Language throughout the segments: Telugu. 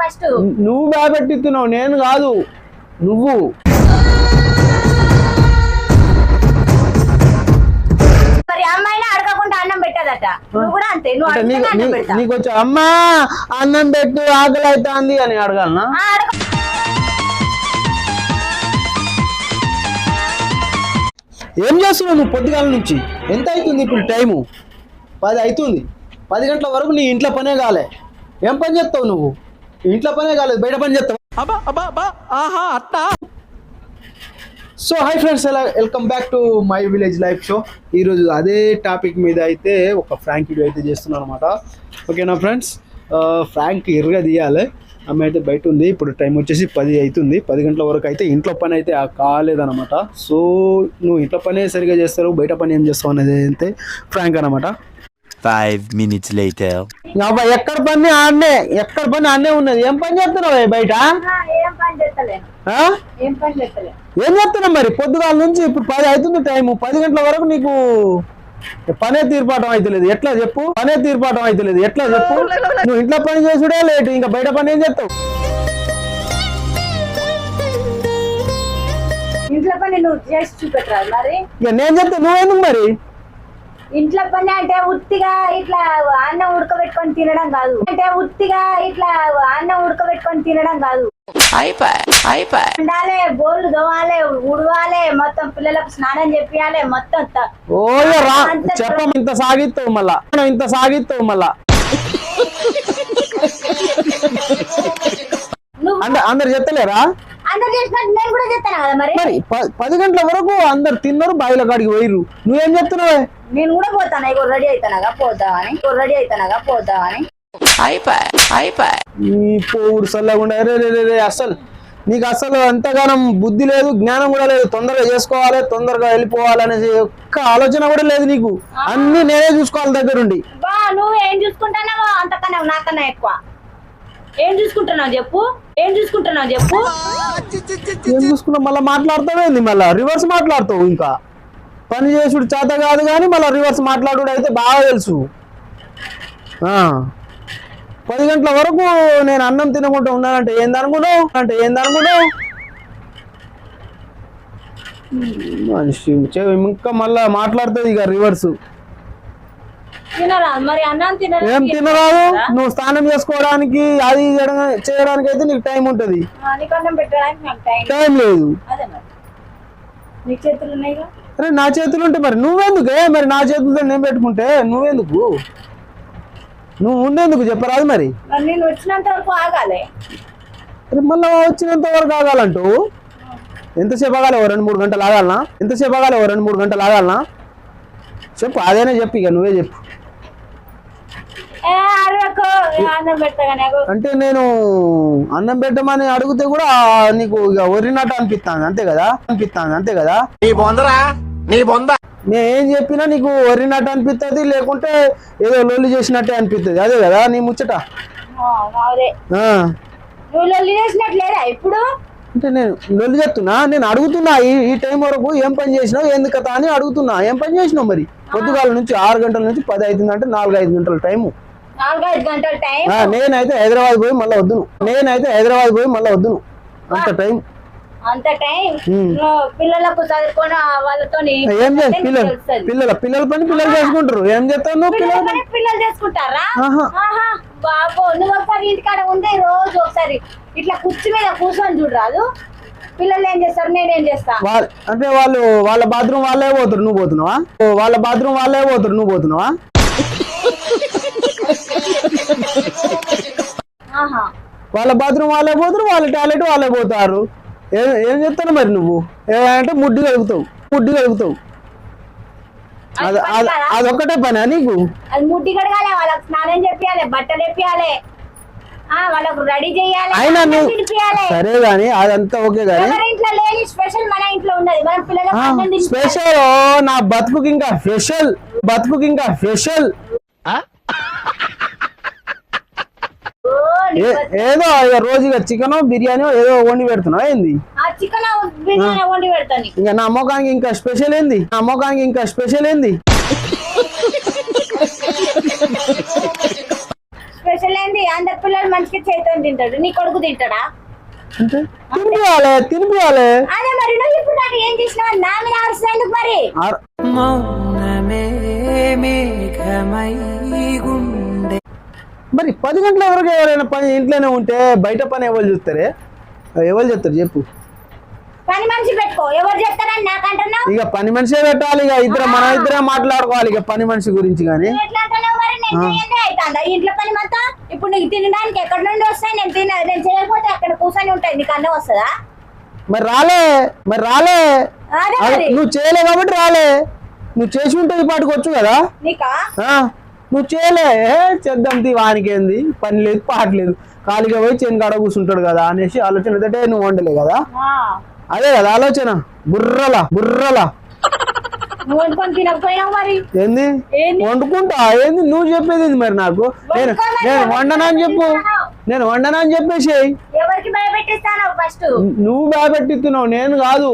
ఫస్ట్? నువ్వు భయపెట్టిస్తున్నావు నేను కాదు. నువ్వు. నీకు వచ్చి అమ్మా అన్నం పెట్టు ఆకలి అవుతుంది అని అడగాలనా? ఏం చేస్తున్నావు నువ్వు పొద్దుగాల నుంచి? ఎంత అవుతుంది ఇప్పుడు టైము? పది అవుతుంది. పది గంటల వరకు నీ ఇంట్లో పనే కాలే. ఏం పని చేస్తావు నువ్వు? ఇంట్లో పనే కాలేదు బయట పని చేస్తావు? సో హాయ్ ఫ్రెండ్స్ ఎలా welcome back to my village life show ఈరోజు అదే టాపిక్ మీద అయితే ఒక ఫ్రాంక్ వీడియో అయితే చేస్తున్నాను అనమాట ఓకేనా ఫ్రెండ్స్ ఫ్రాంక్ ఇరుగా తీయాలి ఆమె అయితే బయట ఉంది ఇప్పుడు టైం వచ్చేసి పది అవుతుంది. పది గంటల వరకు అయితే ఇంట్లో పని అయితే ఆ కాలేదన్నమాట. సో నువ్వు ఇంట్లో పనే సరిగా చేస్తారు బయట పని ఏం చేస్తావు అనేది అయితే ఫ్రాంక్ అనమాట Five minutes later. అబ్బాయి ఎక్కడ పని ఆడనే ఎక్కడ పని ఆడనే ఉన్నది? ఏం పని చేస్తున్నావు బయట? ఏం చేస్తున్నావు మరి? పొద్దుగాల నుంచి ఇప్పుడు పది అవుతుంది టైం పది గంటల వరకు నీకు పనే తీర్పాటం అవుతలేదు ఎట్లా చెప్పు? పనే తీర్పాటం అవుతలేదు ఎట్లా చెప్పు? నువ్వు ఇంట్లో పని చేసుడే లేటు. ఇంకా బయట పని ఏం చేస్తావు? ఇంట్లో పని నువ్వు చేసి చూపెట్టరాదు మరి. నేను చెప్తా నువ్వెందుకు మరి? ఇంట్లో పని అంటే ఉత్తిగా ఇట్లా అన్నం ఉడకబెట్టుకొని తినడం కాదు. అంటే ఉత్తిగా ఇట్లా అన్నం ఉడకబెట్టుకొని తినడం కాదు. ఉండాలి బోర్లు దోవాలి ఉడవాలి మొత్తం పిల్లలకు స్నానం చెప్పియాలి మొత్తం చెప్పం ఇంత సాగిస్తావు మళ్ళా. ఇంత సాగిస్తావు మళ్ళా. అందరు చెప్తలేరా మరి? పది గంటల వరకు అందరు తిన్నారు బాయిల కాడికి పోయిర్రు. నువ్వేం చెప్తున్నావే? నేను కూడా పోతాను? ఇగో రెడీ అవుతానగా పోతావని ఇగో రెడీ అవుతానగా పోతావని ఈ పోవుడు చల్లకుండా రే రే రే రే అసలు నీకు అసలు అంతగానం బుద్ధి లేదు జ్ఞానం కూడా లేదు. తొందరగా చేసుకోవాలి తొందరగా వెళ్ళిపోవాలి అనేసి ఒక్క ఆలోచన కూడా లేదు నీకు. అన్ని నేనే చూసుకోవాలి దగ్గరుండి. బా నువ్వు ఏం అంతకన్నా నాకన్నా ఎక్కువ. ఏం చూసుకుంటున్నావు చెప్పు? ఏం చూసుకుంటున్నావు చెప్పు? ఏం చూసుకున్నా మళ్ళీ మాట్లాడతావేంది మళ్ళీ? రివర్స్ మాట్లాడతావు ఇంకా. పని చేసుడు చేత కాదు కానీ మళ్ళీ రివర్స్ మాట్లాడుడు అయితే బాగా తెలుసు. పది గంటల వరకు నేను అన్నం తినకుండా ఉన్నానంటే ఏందనుకున్నావు అంటే ఏందనుకున్నావు మనిషి ఇంకా మళ్ళా మాట్లాడుతుంది ఇక రివర్స్ ఏం తినరాదు? నువ్వు స్నానం చేసుకోవడానికి అది చేయడానికి అయితే నీకు టైం ఉంటుంది. టైం లేదు. అరే నా చేతులు ఉంటే మరి నువ్వెందుకే? మరి నా చేతులతో నేను పెట్టుకుంటే నువ్వెందుకు? నువ్వు ఉండేందుకు చెప్పరాదు మరి. మరి నేను వచ్చినంత వరకు ఆగాలి. అరే మళ్ళీ వచ్చినంత వరకు ఆగాలంటూ? ఎంతసేపు ఆగాలి? ఓ రెండు మూడు గంటలు ఆగాలనా? ఎంతసేపు ఆగాలి? ఓ రెండు మూడు గంటలు ఆగాలనా? చెప్పు అదేనే చెప్పు ఇక నువ్వే చెప్పు ఏ అరవకు ఏ అన్నం పెడతా కానీ అగో. అంటే నేను అన్నం పెట్టమని అడిగితే కూడా నీకు ఇక ఒరినట్టు అనిపిస్తాను అంతే కదా? అనిపిస్తాను అంతే కదా? నీ బొందరా? నీ బొంద? నేను ఏం చెప్పినా నీకు ఒరినట్టు అనిపిస్తుంది లేకుంటే ఏదో లొల్లి చేసినట్టే అనిపిస్తుంది అదే కదా నీ ముచ్చట? ఇప్పుడు? అంటే నేను లొల్లి చెప్తున్నా నేను అడుగుతున్నా ఈ ఈ టైం వరకు ఏం పని చేసినావు ఎందుకు అని అడుగుతున్నా ఏం పని చేసినావు మరి? పొద్దుగాల నుంచి ఆరు గంటల నుంచి పది అవుతుంది అంటే నాలుగు ఐదు గంటల టైము. నేనైతే హైదరాబాద్ పోయి మళ్ళీ వద్దును. నేనైతే హైదరాబాద్ పోయి మళ్ళీ వద్దును. అంత టైం అంత టైం పిల్లలకు చదువుకొని వాళ్ళతో ఏం చేసి పిల్లలు. పిల్లల పిల్లల పని పిల్లలు చేసుకుంటారు. ఏం చేస్తావు నువ్వు పిల్లల పని పిల్లలు చేసుకుంటారా? ఆహా. ఆహా. బాబో నువ్వు ఒకసారి ఇంటికాడ ఉండే రోజు ఒకసారి ఇట్లా కుర్చీ మీద కూర్చొని చూడరాదు పిల్లలు ఏం చేస్తారు? నేనేం చేస్తా? అంటే వాళ్ళు వాళ్ళ బాత్రూమ్ వాళ్ళే పోతారు నువ్వు పోతున్నావా? వాళ్ళ బాత్రూమ్ వాళ్ళే పోతారు నువ్వు పోతున్నావా? వాళ్ళ బాత్రూమ్ వాళ్ళే పోతారు వాళ్ళ టాయిలెట్ వాళ్ళే పోతారు. ఏం ఏం చెప్తాను మరి నువ్వు? ఏమంటే ముడ్డి కలుగుతావు ముడ్డి కలుగుతావు అది అది అదొక్కటే పనా నీకు? అది ముడ్డి కడగాలి వాళ్ళకి స్నానం చెప్పాలి బట్టలు చెప్పాలి ఆ వాళ్ళకు రెడీ చేయాలి అయినా సరే గాని అదంతా ఓకే గాని ఇంట్లో లేని స్పెషల్ మన ఇంట్లో ఉన్నది? మన పిల్లలకు. స్పెషల్ నా బతుకుకి ఇంకా స్పెషల్ బతుకుకి ఇంకా స్పెషల్ ఓ, నీ ఏ- ఏదో ఇక రోజు చికెన్ బిర్యానీ ఏదో వండి పెడుతున్నావు ఏంది? ఇంకా నా మొఖానికి ఇంకా స్పెషల్ ఏంది? నా మొఖానికి ఇంకా స్పెషల్ ఏంది? స్పెషల్ ఏంది? అందరి పిల్లలు మంచిగా చేతితో తింటాడు. నీ కొడుకు తింటాడా? తినిపియాలి తినిపియాలి అదే మరి నువ్వు ఇప్పుడు నాకు ఏం చేసినావు? నా మీద అవసరం ఎందుకు మరి? ఆర్- మరి పది గంటల వరకు ఎవరైనా పని ఇంట్లోనే ఉంటే బయట పని ఎవరు చూస్తారే? ఎవరు చెప్తారు చెప్పు. పని మనిషి పెట్టుకో. ఎవరు చెప్తారని నాకు అంటున్నావు ఇక పని మనిషే పెట్టాలి ఇక ఇద్దరు మన ఇద్దరే మాట్లాడుకోవాలి ఇక పని మనిషి గురించి కానీ. ఇంట్లో పని మొత్తం ఇప్పుడు నీకు తినడానికి ఎక్కడి నుండి వస్తాయి? నేను తిన నేను చేయకపోతే అక్కడ కూర్చొని ఉంటాయి. నీకు అన్నం వస్తుందా? మరి రాలే మరి రాలే. నువ్వు చేయలే కాబట్టి రాలే. నువ్వు చేసి ఉంటే ఈ పాటికి వచ్చు కదా? నీకా? నువ్వు చేయలే చేద్దాం తీ వానికి ఏంది? పని లేదు పాట లేదు. ఖాళీగా పోయి చేను కాడ కూర్చుంటాడు కదా అనేసి ఆలోచన ఏంటంటే నువ్వు వండలే కదా? అదే కదా ఆలోచన. బుర్రలా బుర్రలా. ఏంది? వండుకుంటా? ఏంది? నువ్వు చెప్పేది మరి నాకు? నేను నేను ఎవరికి వండనా అని చెప్పు? నేను వండనా అని చెప్పేసి నువ్వు భయపెట్టిస్తున్నావు నేను కాదు.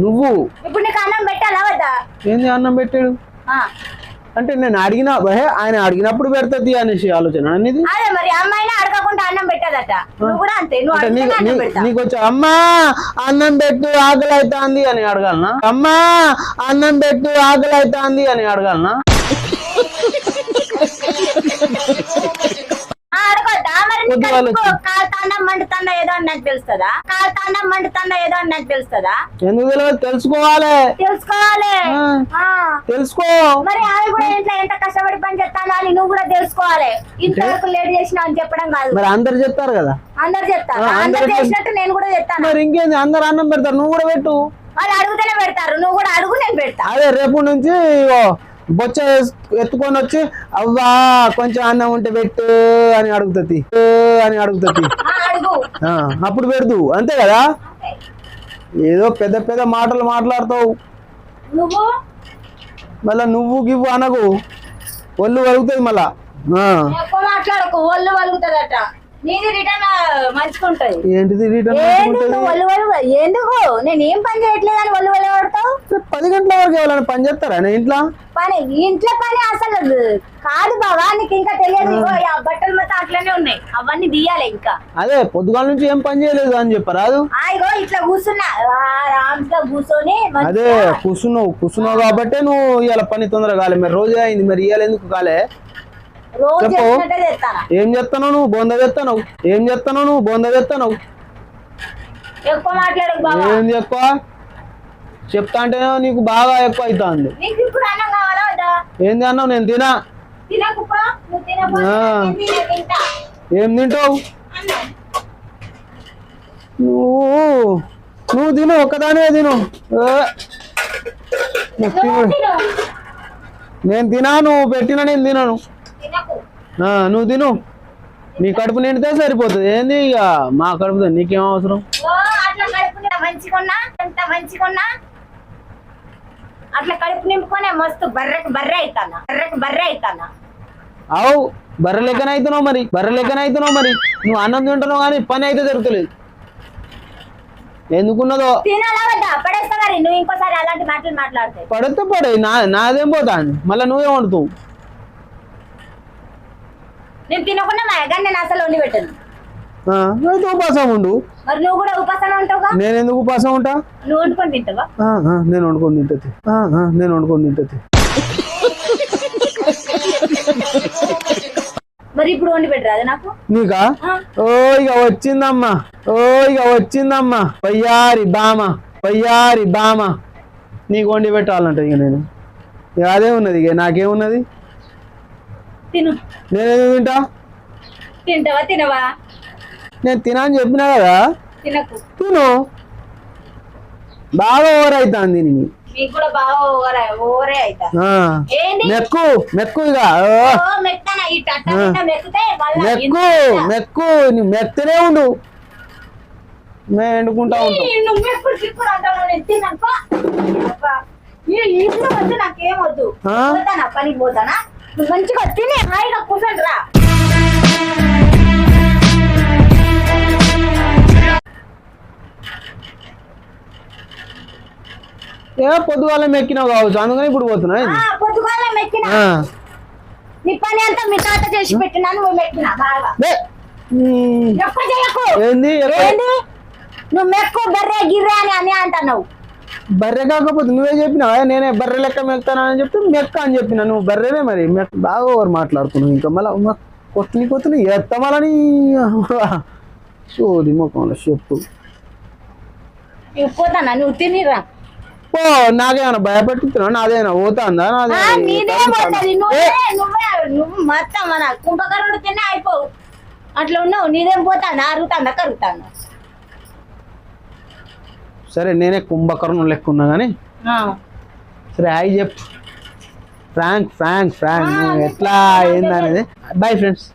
నువ్వు ఇప్పుడు నీకు అన్నం పెట్టాలా వద్దా ఏంది అన్నం పెట్టాడు? అంటే నేను అడిగిన ఆయన అడిగినప్పుడు పెడతది అనేసి ఆలోచన అనేది అదే మరి అమ్మాయిని అడగకుండా అన్నం పెట్టదట. నువ్వు కూడా అంతే నువ్వు అంటే అడిగితే నీకు వచ్చి అమ్మా అన్నం పెట్టు ఆకలి అవుతాంది అని అడగాలనా? అమ్మా అన్నం పెట్టు ఆకలి అవుతాంది అని అడగాలనా? ఏదో అని నాకు తెలుస్తుందా? కాలుతాండం మండుతాండా ఏదో అని నాకు తెలుస్తుందా? ఎందుకు తెలియదు? తెలుసుకోవాలి. తెలుసుకోవాలి. తెలుసుకో. మరి ఆమె కూడా ఇంట్లో ఎంత కష్టపడి పని చేస్తానో అని నువ్వు కూడా తెలుసుకోవాలి. ఇంతవరకు లేట్ చేసినా అని చెప్పడం కాదు. మరి అందరు చెప్తారు కదా. అందరు చెప్తారు. అందరు చేసినట్టు నేను కూడా చెప్తాను. మరి ఇంకేంది? అందరు అన్నం పెడతారు. నువ్వు కూడా పెట్టు. వాళ్ళు అడుగుతూనే పెడతారు. నువ్వు కూడా అడుగు నేను పెడతా. అదే రేపు నుంచి బొచ్చ ఎత్తుకొని వచ్చి అవ్వా కొంచెం అన్నం ఉంటే పెట్టు అని అడుగుతుంది. అని అడుగుతుంది. అప్పుడు పెడదు. అంతే కదా? ఏదో పెద్ద పెద్ద మాటలు మాట్లాడతావు. మళ్ళా నువ్వు గివ్వు అనకు. ఒళ్ళు వలుగుతుంది మళ్ళా. మాట్లాడకు. ఒళ్ళు వలుగుతుందట. ఏంటిది రిటర్న్ ఎందుకు నేను ఏం పని చేయట్లేదు అని ఒళ్ళు వరకు ఎవరైనా పని చేస్తారా? ఇంట్లో? పని ఇంట్లో పని అసలు కాదు బావా నీకు ఇంకా తెలియదు. ఆ బట్టలు మొత్తం అట్లనే ఉన్నాయి. అవన్నీ తీయాలి ఇంకా. అదే పొద్దుగాల నుంచి ఏం పని చేయలేదు అని చెప్పరాదు ఇగో ఇట్లా కూర్చున్నా. కూర్చొని అదే కూర్చున్నావు కూర్చున్నావు కాబట్టే నువ్వు ఇవాళ పని తొందరగా కాలే. మరి రోజే అయింది మరి ఇవాళ ఎందుకు కాలే? రోజు చెప్పు. ఏం చేస్తావు నువ్వు? బొంద తెస్తావు ఏం చేస్తావు నువ్వు? బొంద తెస్తావు ఎక్కువ మాట్లాడకు బావా. ఏంది ఎక్కువ? చెప్తా అంటే నీకు బాగా ఎక్కువ అవుతుంది ఏంది అన్నావు నేను తినా. ఏం తింటావు? నువ్వు నువ్వు తిను ఒక్కదానే తిను. నేను తినా నువ్వు పెట్టినా నేను తినను. నువ్వు తిను. నీ కడుపు నిండితే సరిపోతుంది. ఏంది ఇక? మా కడుపుతో నీకేం అవసరం? ఓ అట్లా కడుపు నింపుకొనే మస్తు బర్రెకి బర్రె అవుతానా బర్రెకి బర్రె అవుతానా అవు బర్రె లెక్కన అవుతున్నావు మరి. బర్రె లెక్కన అవుతున్నావు మరి. నువ్వు అన్నం తింటున్నావు కానీ పని అయితే జరుగుతలేదు ఎందుకున్నదో? తినాలా పడేస్తా మరి. నువ్వు ఇంకోసారి అలాంటి మాటలు మాట్లాడితే. పడితే పడే. నా నాదేం పోతాంది? మళ్ళీ నువ్వే వండుతావు. నేను తినకుండా మా ఎగని నేను అసలు వండి పెట్టను. అయితే ఉపాసం ఉండు. నేను ఎందుకు ఉపాసం ఉంటా? నేను వండుకొని తింటది. నేను వండుకొని తింటది. మరి ఇప్పుడు వండి నాకు? నీకా. ఓ ఇక వచ్చిందమ్మా. ఓ ఇక వచ్చిందమ్మా. పయ్యారి బామ పయ్యారి బామ. నీకు వండి పెట్టాలంట ఇక నేను. ఇక అదే ఉన్నది ఇక నాకేమున్నది తిను. నేనేది తింటా? తింటావా తినవా? నేను తినా అని చెప్పినా కదా? తిను. బాగా ఓవర్ అవుతుంది నీకు మీకు కూడా బాగా ఓవరే ఓవరే అవుతా ఆ. ఏంటి మెక్కు మెక్కు ఇక. మెక్కు మెక్కు మెత్తనే ఉండు. మేము ఎండుకుంటా ఉంటాం ఈ నువ్వు ఎప్పుడు చిక్కుడు అంటావు ఏ పొద్దుగాల మెక్కినావు కావచ్చు. అందుకని ఇప్పుడు పోతున్నా. పొద్దుగాల మెక్కిన. నీ పని అంతా మీ తాత చేసి పెట్టినా నువ్వు మెక్కిన బాగా. ఎక్కువ చేయకు. ఏంది? ఎక్కువ? ఏంది? నువ్వు మెక్కు బర్రె గిర్రె అని అని అంటున్నావు. బర్రె కాకపోతే నువ్వే చెప్పినావా? నేనే బర్రె లెక్క మెక్తానని చెప్తే మెక్క అని చెప్పిన. నువ్వు బర్రెనే మరి? మెక్క బాగా ఓవర్ మాట్లాడుతున్నావు. ఇంకా మళ్ళీ కొట్టుని కొట్టుని ఎత్తమలని సోది ముఖంలో చెప్పు. పోతానా? నువ్వు తినిరా. ఓ నాకేమైనా భయపెట్టుతున్నావు నాదేనా పోతాందా? నాదే మొత్తం మన కుంభకరుడు తినే అయిపోవు. అట్లా ఉన్నావు నీదేం పోతాను అరుగుతాందా? కరుగుతాను సరే నేనే కుంభకర్ణం లెక్క ఉన్నా కానీ సరే హాయ్ చెప్పు. ఫ్రాంక్ ఫ్రాంక్ ఫ్రాంక్ ఎట్లా ఏందనేది? Bye friends